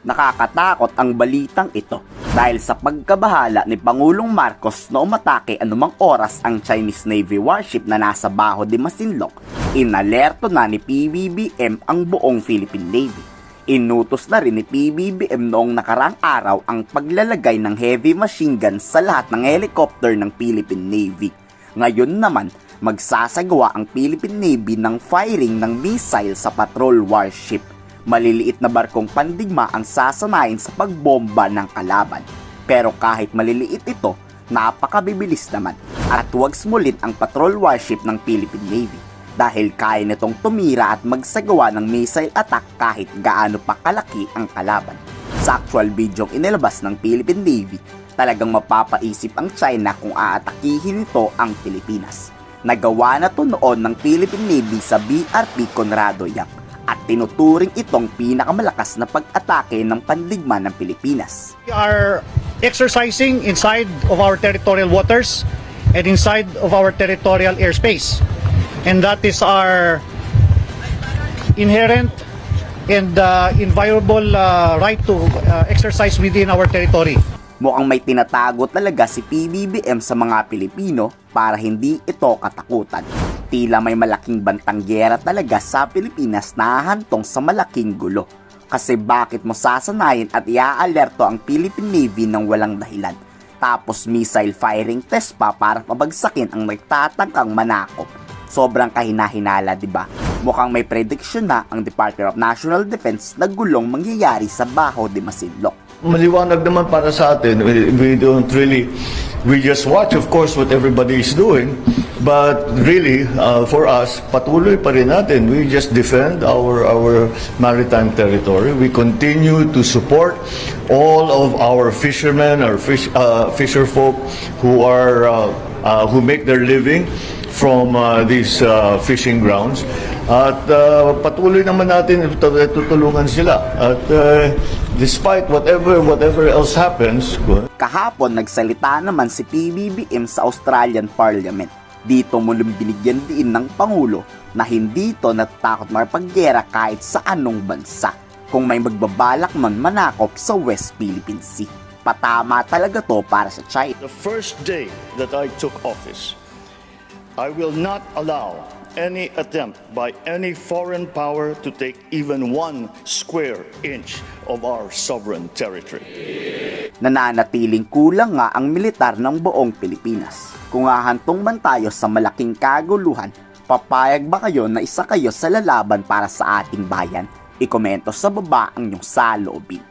Nakakatakot ang balitang ito dahil sa pagkabahala ni Pangulong Marcos na umatake anumang oras ang Chinese Navy warship na nasa Baho de Masinloc, inalerto na ni PBBM ang buong Philippine Navy. Inutos na rin ni PBBM noong nakarang araw ang paglalagay ng heavy machine gun sa lahat ng helicopter ng Philippine Navy. Ngayon naman, magsasagawa ang Philippine Navy ng firing ng missile sa patrol warship. Maliliit na barkong pandigma ang sasanayin sa pagbomba ng kalaban. Pero kahit maliliit ito, napakabibilis naman at huwag smulit ang patrol warship ng Philippine Navy dahil kaya nitong tumira at magsagawa ng missile attack kahit gaano pa kalaki ang kalaban. Sa actual video inilabas ng Philippine Navy, talagang mapapaisip ang China kung aatakihin nito ang Pilipinas. Nagawa na to noon ng Philippine Navy sa BRP Conrado Yap at tinuturing itong pinakamalakas na pag-atake ng pandigma ng Pilipinas. We are exercising inside of our territorial waters and inside of our territorial airspace. And that is our inherent and uh, inviolable uh, right to uh, exercise within our territory. Mukhang may tinatago talaga si PBBM sa mga Pilipino para hindi ito katakutan. Tila may malaking bantang gyera talaga sa Pilipinas na hahantong sa malaking gulo. Kasi bakit mo sasanayin at iaalerto ang Philippine Navy ng walang dahilan? Tapos missile firing test pa para pabagsakin ang nagtatangkang manakop. Sobrang kahinahinala, di ba? Mukhang may prediction na ang Department of National Defense na gulong mangyayari sa Baho de Masinloc. Maliwanag naman para sa atin. We, we don't really, we just watch, of course, what everybody is doing. But really, uh, for us, patuloy pa rin natin. We just defend our, our maritime territory. We continue to support all of our fishermen, our fish, uh, fisher folk who are, uh, uh, who make their living from uh, these uh, fishing grounds. At uh, patuloy naman natin tutulungan sila. At uh, despite whatever whatever else happens, Kahapon nagsalita naman si PBBM sa Australian Parliament. Dito muling binigyan din ng Pangulo na hindi ito natatakot makipaggera kahit sa anong bansa kung may magbabalak man manakop sa West Philippine Sea. Patama talaga to para sa China. The first day that I took office, I will not allow any attempt by any foreign power to take even one square inch of our sovereign territory. Nananatiling kulang nga ang militar ng buong Pilipinas. Kung hahantong man tayo sa malaking kaguluhan, papayag ba kayo na isa kayo sa lalaban para sa ating bayan? Ikomento sa baba ang inyong saloobin.